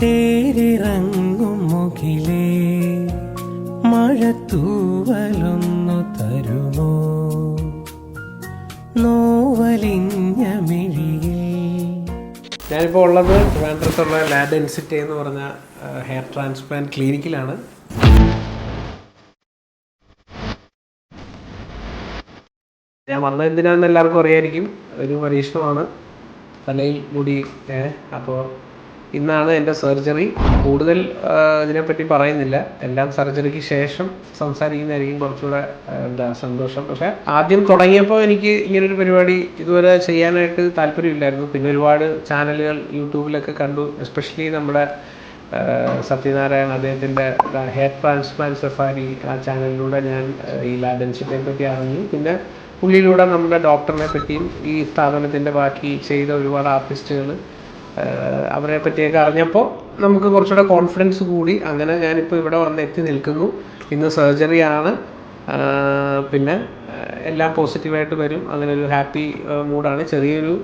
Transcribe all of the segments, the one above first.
തേരിറങ്ങും മുകിലേ മഴത്തൂവലൊന്നു തരുമോ? നോവലിഞ്ഞ മിഴിയിൽ ഞാനിപ്പോൾ ഉള്ളത് ട്രിവാൻഡ്രത്തുള്ള ലാൻഡ് ഡെൻസിറ്റി എന്ന് പറഞ്ഞ ഹെയർ ട്രാൻസ്പ്ലാന്റ് ക്ലിനിക്കിലാണ്. ഞാൻ വന്നത് എന്തിനാണെന്ന് എല്ലാവർക്കും അറിയായിരിക്കും. ഒരു പരീക്ഷണമാണ്. തലയിൽ മുടി അപ്പോൾ ഇന്നാണ് എന്റെ സർജറി. കൂടുതൽ ഇതിനെപ്പറ്റി പറയുന്നില്ല. എല്ലാം സർജറിക്ക് ശേഷം സംസാരിക്കുന്നതായിരിക്കും കുറച്ചുകൂടെ എന്താ സന്തോഷം. പക്ഷേ ആദ്യം തുടങ്ങിയപ്പോൾ എനിക്ക് ഇങ്ങനൊരു പരിപാടി ഇതുവരെ ചെയ്യാനായിട്ട് താല്പര്യമില്ലായിരുന്നു. പിന്നെ ഒരുപാട് ചാനലുകൾ യൂട്യൂബിലൊക്കെ കണ്ടു. എസ്പെഷ്യലി നമ്മുടെ ആ, സത്യനാരായൺ അദ്ദേഹത്തിന്റെ ഹെയർ ട്രാൻസ്പ്ലാന്റ് സഫാരി ആ ചാനലിലൂടെ ഞാൻ ഈ ലാബൻഷിപ്പിനെ പറ്റി അറിഞ്ഞു. പിന്നെ പുള്ളിയിലൂടെ നമ്മുടെ ഡോക്ടറിനെ പറ്റിയും ഈ സ്ഥാപനത്തിന്റെ ബാക്കി ചെയ്ത ഒരുപാട് ആർട്ടിസ്റ്റുകൾ അവരെ പറ്റിയൊക്കെ അറിഞ്ഞപ്പോൾ നമുക്ക് കുറച്ചുകൂടെ കോൺഫിഡൻസ് കൂടി. അങ്ങനെ ഞാനിപ്പോൾ ഇവിടെ വന്ന് എത്തി നിൽക്കുന്നു. ഇന്ന് സർജറി ആണ്. പിന്നെ എല്ലാം പോസിറ്റീവായിട്ട് വരും. അങ്ങനെ ഒരു ഹാപ്പി മൂഡാണ് ചെറിയൊരു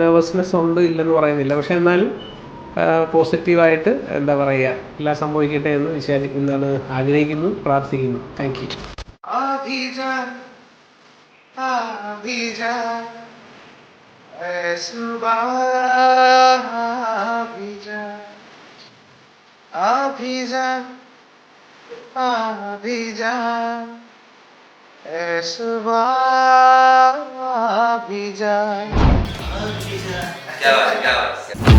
നെർവസ്നെസ് ഉണ്ട് ഇല്ലെന്ന് പറയുന്നില്ല. പക്ഷെ എന്നാലും പോസിറ്റീവായിട്ട് എന്താ പറയുക എല്ലാം സംഭവിക്കട്ടെ എന്ന് വിചാരിക്കുന്നതാണ് ആഗ്രഹിക്കുന്നു പ്രാർത്ഥിക്കുന്നു. താങ്ക് യു सुबह अभी जा अभी जा अभी जा सुबह अभी जा क्या बात है क्या बात है